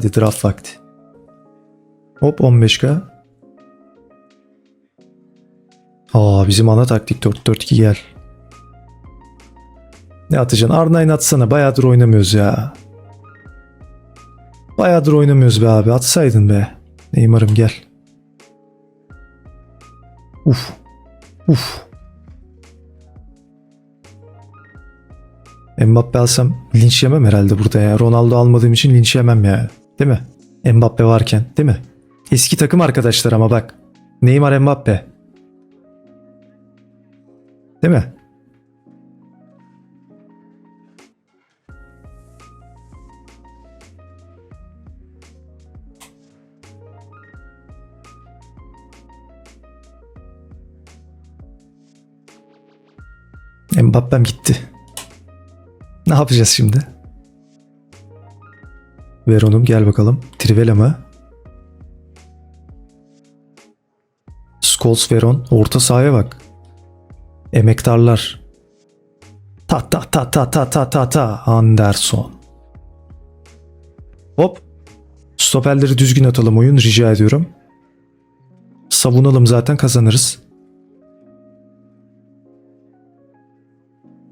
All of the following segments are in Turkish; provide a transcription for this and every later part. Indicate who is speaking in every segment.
Speaker 1: Hadi draft vakti. Hop 15k. Aa bizim ana taktik 4-4-2 gel. Ne atacaksın? R9 atsana. Bayağıdır oynamıyoruz ya. Bayağıdır oynamıyoruz be abi. Atsaydın be. Neymar'ım gel. Uf. Uf. Mbappe alsam linç yemem herhalde burada ya. Ronaldo almadığım için linç yemem ya. Değil mi? Mbappe varken değil mi? Eski takım arkadaşlar ama bak. Neymar Mbappe. Değil mi? Mbappe'm gitti. Ne yapacağız şimdi? Veron'um gel bakalım. Trivela mı? Scholes Veron. Orta sahaya bak. Emektarlar. Ta ta ta ta ta ta ta ta. Anderson. Hop. Stoperleri düzgün atalım oyun rica ediyorum. Savunalım zaten kazanırız.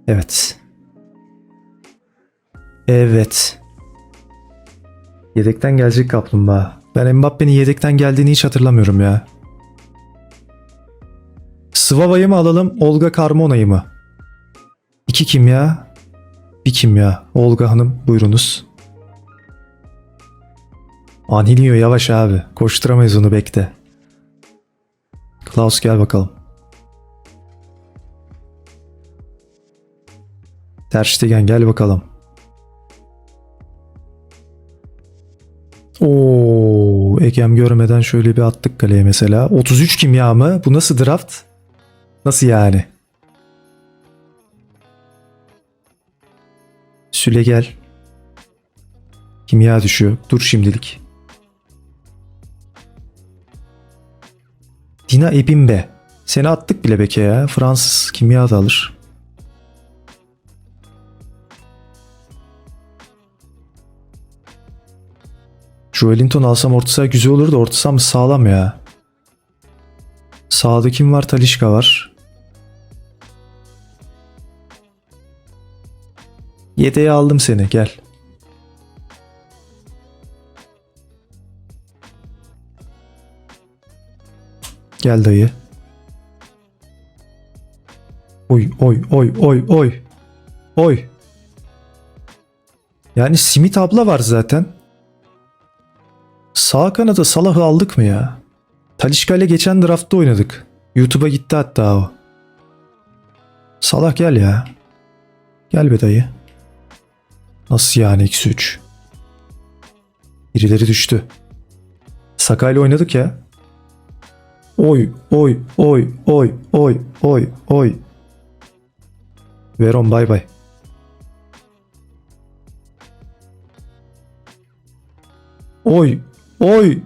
Speaker 1: Evet. Evet. Yedekten gelecek kaplumbağa. Ben Mbappe'nin yedekten geldiğini hiç hatırlamıyorum ya. Svava'yı mı alalım, Olga Carmona'yı mı? İki kim ya? Bir kim ya? Olga Hanım buyurunuz. Anilio yavaş abi. Koşturamayız onu bekle. Klaus gel bakalım. Ter Stegen gel bakalım. Oo, Egem görmeden şöyle bir attık kaleye mesela. 33 kimya mı? Bu nasıl draft? Nasıl yani? Süle gel. Kimya düşüyor. Dur şimdilik. Dina Ebimbe. Seni attık bile beke ya. Fransız kimya da alır. Joelinton alsam orta güzel olur da orta sahamız sağlam ya. Sağda kim var? Talişka var. Yedeğe aldım seni gel. Gel dayı. Oy oy oy oy oy. Oy. Yani Simit abla var zaten. Sağ kanada Salah'ı aldık mı ya? Talişka ile geçen draftta oynadık. YouTube'a gitti hatta o. Salah gel ya. Gel be dayı. Nasıl yani eksi 3? Birileri düştü. Sakay'la oynadık ya. Oy oy oy oy oy oy oy. Veron bay bay. Oy oy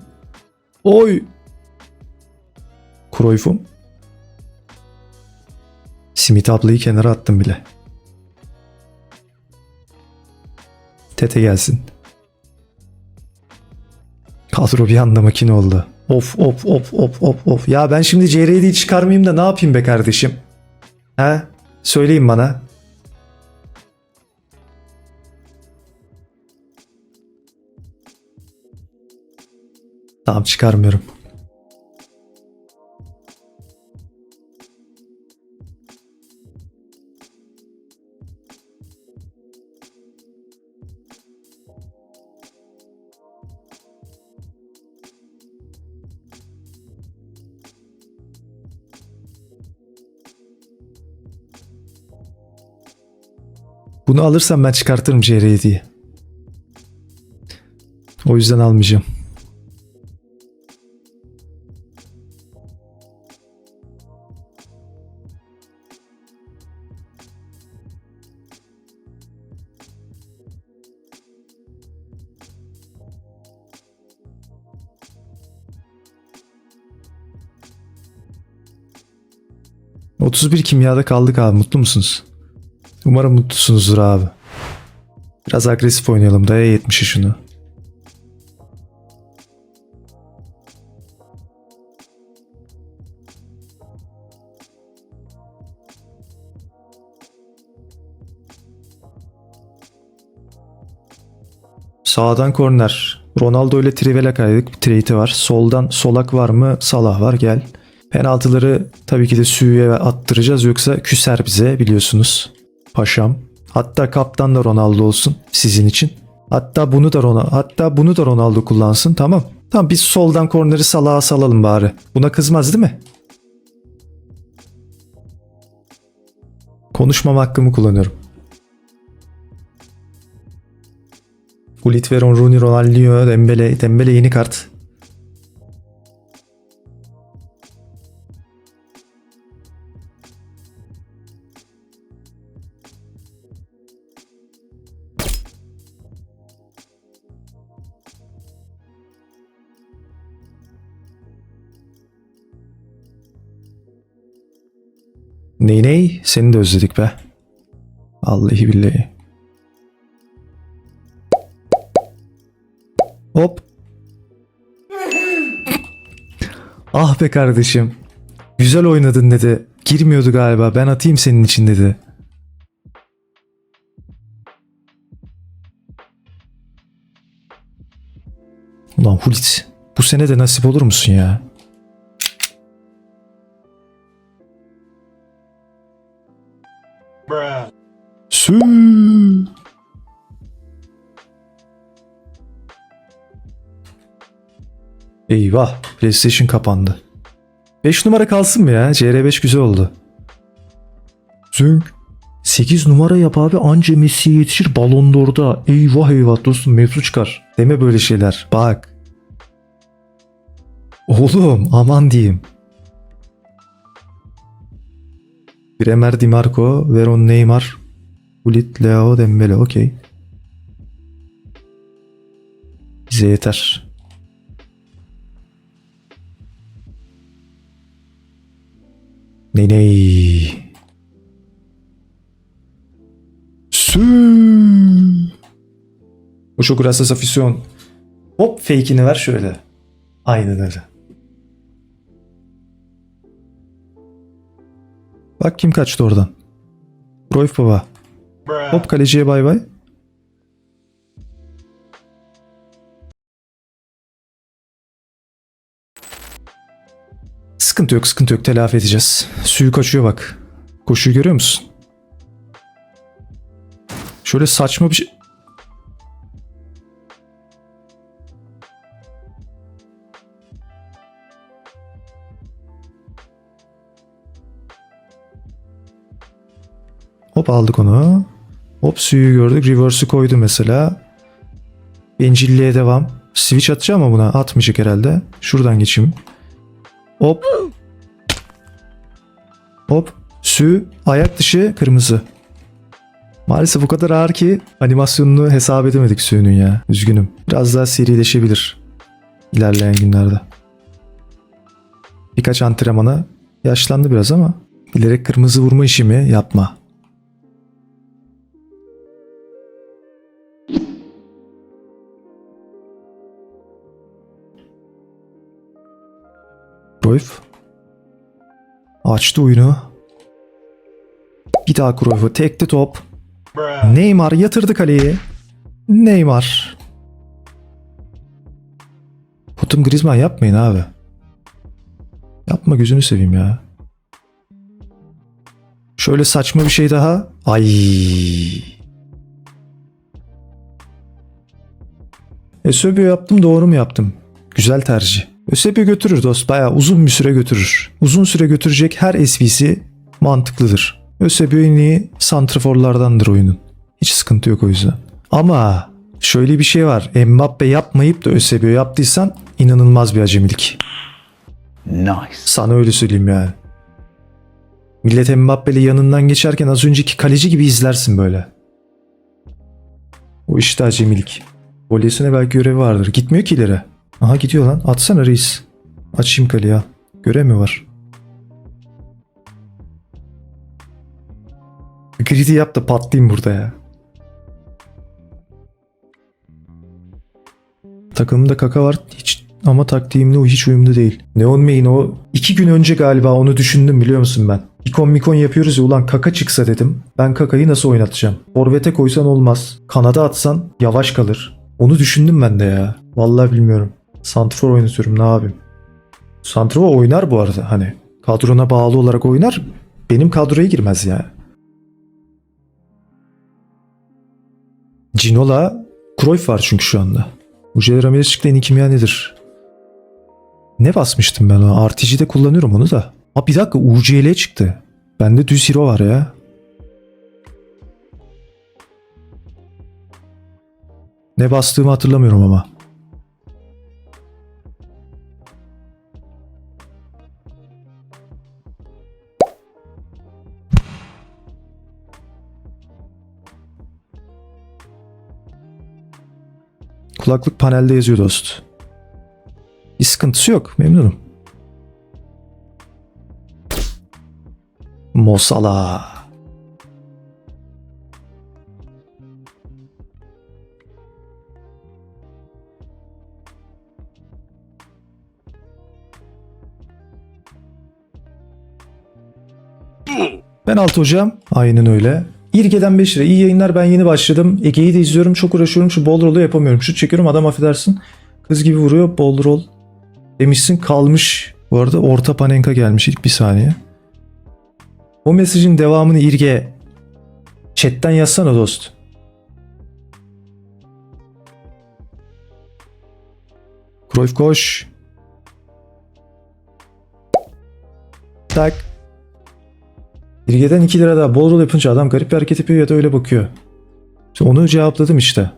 Speaker 1: oy. Cruyff'um. Simit ablayı kenara attım bile. Tete gelsin. Kadro bir anda makine oldu. Of of of of of of. Ya ben şimdi CR'yi çıkarmayayım da ne yapayım be kardeşim? He? Söyleyin bana. Tamam çıkarmıyorum. Bunu alırsam ben çıkartırım CR'yi diye. O yüzden almayacağım. 31 kimyada kaldık abi mutlu musunuz? Umarım mutlusunuzdur abi. Biraz agresif oynayalım daya 70'e şunu. Sağdan korner. Ronaldo ile Trivela kaydık. Trade'i var. Soldan Solak var mı? Salah var. Gel. Penaltıları tabii ki de Sü'ye attıracağız. Yoksa küser bize biliyorsunuz. Paşam. Hatta kaptan da Ronaldo olsun sizin için. Hatta bunu da Ronaldo, hatta bunu da Ronaldo kullansın. Tamam. Tamam biz soldan korneri Salah'a salalım bari. Buna kızmaz değil mi? Konuşmama hakkımı kullanıyorum. Gullit, Veron, Rooney, Ronaldinho, Dembele, Dembele yeni kart. Ney ney? Seni de özledik be. Vallahi billahi. Hop. ah be kardeşim. Güzel oynadın dedi. Girmiyordu galiba. Ben atayım senin için dedi. Ulan Hulit. Bu sene de nasip olur musun ya? Eyvah. PlayStation kapandı. 5 numara kalsın mı ya? CR5 güzel oldu. Zünk. 8 numara yap abi anca Messi'ye yetişir Ballon d'Or'da. Eyvah eyvah dostum mevzu çıkar. Deme böyle şeyler. Bak. Oğlum aman diyeyim. Bremer, Di Marco, Veron, Neymar, Gullit, Leo, Dembele. Okey. Bize yeter. Ney ney. Sü. Mucho gracias afición. Hop fake'ini ver şöyle. Aynen öyle. Bak kim kaçtı oradan. Royf baba. Hop kaleciye bay bay. Sıkıntı yok sıkıntı yok telafi edeceğiz. Suyu kaçıyor bak. Koşuyu görüyor musun? Şöyle saçma bir şey... Hop aldık onu. Hop suyu gördük. Reverse'ü koydu mesela. Bencilliğe devam. Switch atacağım ama buna atmayacak herhalde. Şuradan geçeyim. Hop. Hop. Sü. Ayak dışı kırmızı. Maalesef o kadar ağır ki animasyonunu hesap edemedik suyunun ya. Üzgünüm. Biraz daha serileşebilir. ilerleyen günlerde. Birkaç antrenmana yaşlandı biraz ama bilerek kırmızı vurma işimi yapma. Cruyff. Açtı oyunu. Bir daha Cruyff'u tekti top. Neymar yatırdı kaleyi. Neymar. Putum Griezmann yapmayın abi. Yapma gözünü seveyim ya. Şöyle saçma bir şey daha. Ay. Eusebio yaptım doğru mu yaptım? Güzel tercih. Eusebio götürür dost bayağı uzun bir süre götürür. Uzun süre götürecek her SV'si mantıklıdır. Eusebio en iyi santraforlardandır oyunun. Hiç sıkıntı yok o yüzden. Ama şöyle bir şey var. Mbappe yapmayıp da Eusebio yaptıysan inanılmaz bir acemilik.
Speaker 2: Nice.
Speaker 1: Sana öyle söyleyeyim yani. Millet Mbappe'li yanından geçerken az önceki kaleci gibi izlersin böyle. O işte acemilik. Voleysine belki görevi vardır. Gitmiyor ki ileri. Aha gidiyor lan. Atsana reis. Açayım kaleyi al. Görev mi var? Gridi yap da patlayayım burada ya. Takımımda kaka var. Hiç ama taktiğimle o hiç uyumlu değil. Neon Main o iki gün önce galiba onu düşündüm biliyor musun ben? İkon mikon yapıyoruz ya ulan kaka çıksa dedim. Ben kakayı nasıl oynatacağım? Forvet'e koysan olmaz. Kanada atsan yavaş kalır. Onu düşündüm ben de ya. Vallahi bilmiyorum. Santrfor oynatıyorum ne yapayım. Santrfor oynar bu arada hani. Kadrona bağlı olarak oynar. Benim kadroya girmez ya. Cinola Cruyff var çünkü şu anda. Ucele Ramirez çıktı en iyi kimya nedir? Ne basmıştım ben o? RTG'de kullanıyorum onu da. Ha bir dakika UCL çıktı. Bende düz hero var ya. Ne bastığımı hatırlamıyorum ama. Kulaklık panelde yazıyor dost. Bir sıkıntısı yok. Memnunum. Mosala. Ben Altı hocam. Aynen öyle. İrge'den 5 lira. İyi yayınlar ben yeni başladım. Ege'yi de izliyorum. Çok uğraşıyorum. Şu bol rolü yapamıyorum. Şut çekiyorum adam affedersin. Kız gibi vuruyor. Bol rol. Demişsin kalmış. Bu arada orta panenka gelmiş ilk bir saniye. O mesajın devamını İrge chatten yazsana dost. Cruyff koş. Tak. İrge'den 2 lira daha bol rol yapınca adam garip bir hareket yapıyor ya da öyle bakıyor. İşte onu cevapladım işte.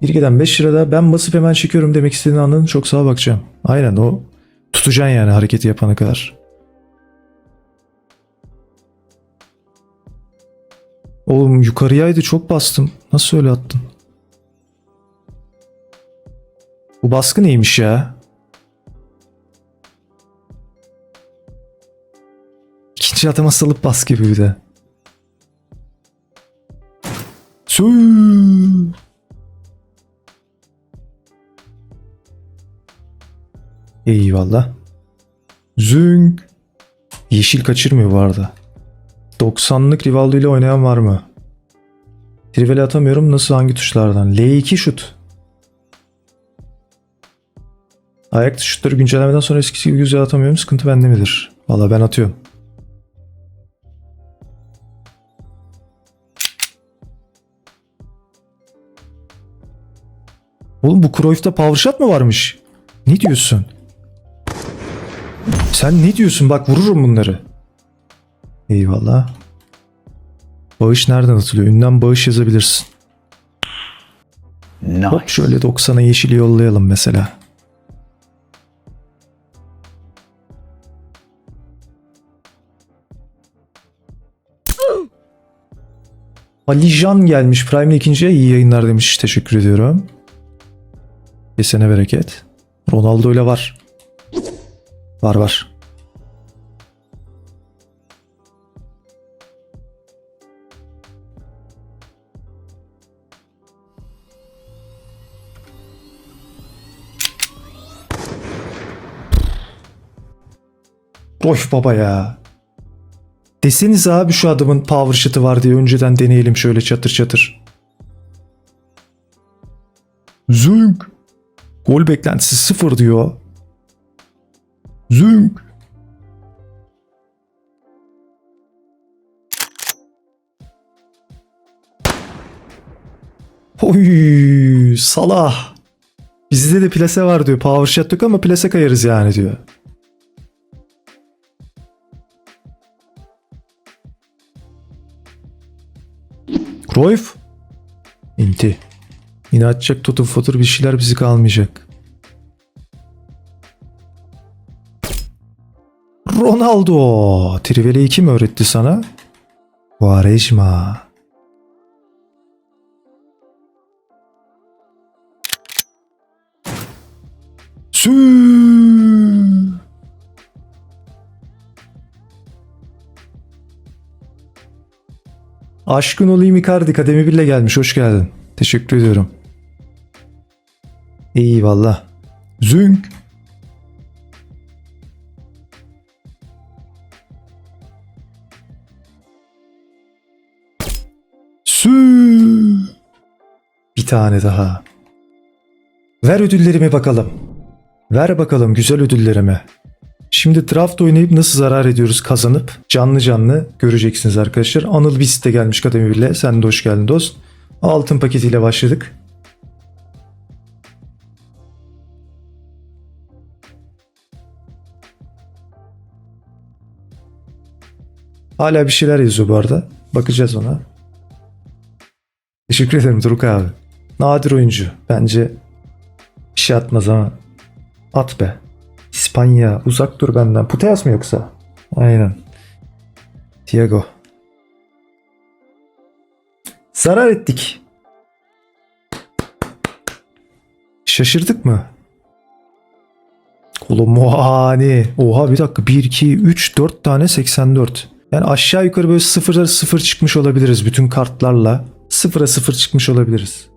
Speaker 1: İrge'den 5 lira daha ben basıp hemen çekiyorum demek istediğini anladın. Çok sağa bakacağım. Aynen o tutacaksın yani hareketi yapana kadar. Oğlum yukarıyaydı çok bastım. Nasıl öyle attın? Bu baskı neymiş ya? İkinci adama salıp baskı gibi bir de. Süüü. Eyvallah. Zünk. Yeşil kaçırmıyor bu arada. 90'lık Rivaldo ile oynayan var mı? Trivela atamıyorum. Nasıl hangi tuşlardan? L2 şut. Ayak şutları güncellemeden sonra eskisi gibi güzel atamıyorum. Sıkıntı bende midir? Valla ben atıyorum. Oğlum bu Cruyff'ta power shot mı varmış? Ne diyorsun? Sen ne diyorsun? Bak vururum bunları. Eyvallah. Bağış nereden atılıyor? Ünlem bağış yazabilirsin. Hop şöyle 90'a yeşil yollayalım mesela. Alican gelmiş. Prime'le ikinciye iyi yayınlar demiş. Teşekkür ediyorum. Kesene bereket. Ronaldo ile var. Var var. Royf baba ya. Deseniz abi şu adamın power shot'ı var diye önceden deneyelim şöyle çatır çatır. Zünk. Gol beklentisi sıfır diyor. Zünk. Oy Salah. Bizde de plase var diyor. Power shot yok ama plase kayarız yani diyor. Cruyff. İnti. Yine açacak tutup fotur bir şeyler bizi kalmayacak. Ronaldo. Trivele'yi kim öğretti sana? Quaresma. Sü. Aşkın olayım Icardi Kademi 1 ile gelmiş. Hoş geldin. Teşekkür ediyorum. Eyvallah. Zünk. Sü. Bir tane daha. Ver ödüllerimi bakalım. Ver bakalım güzel ödüllerimi. Şimdi draft oynayıp nasıl zarar ediyoruz kazanıp canlı canlı göreceksiniz arkadaşlar. Anıl Bis de gelmiş kademi bile. Sen de hoş geldin dost. Altın paketiyle başladık. Hala bir şeyler yazıyor bu arada. Bakacağız ona. Teşekkür ederim Duruk abi. Nadir oyuncu. Bence bir şey atmaz ama. At be. İspanya. Uzak dur benden. Puteas mı yoksa? Aynen. Thiago. Zarar ettik. Şaşırdık mı? Kolomuani. Oha bir dakika. 1, 2, 3, 4 tane 84. Yani aşağı yukarı böyle sıfıra sıfır çıkmış olabiliriz bütün kartlarla. Sıfıra sıfır çıkmış olabiliriz.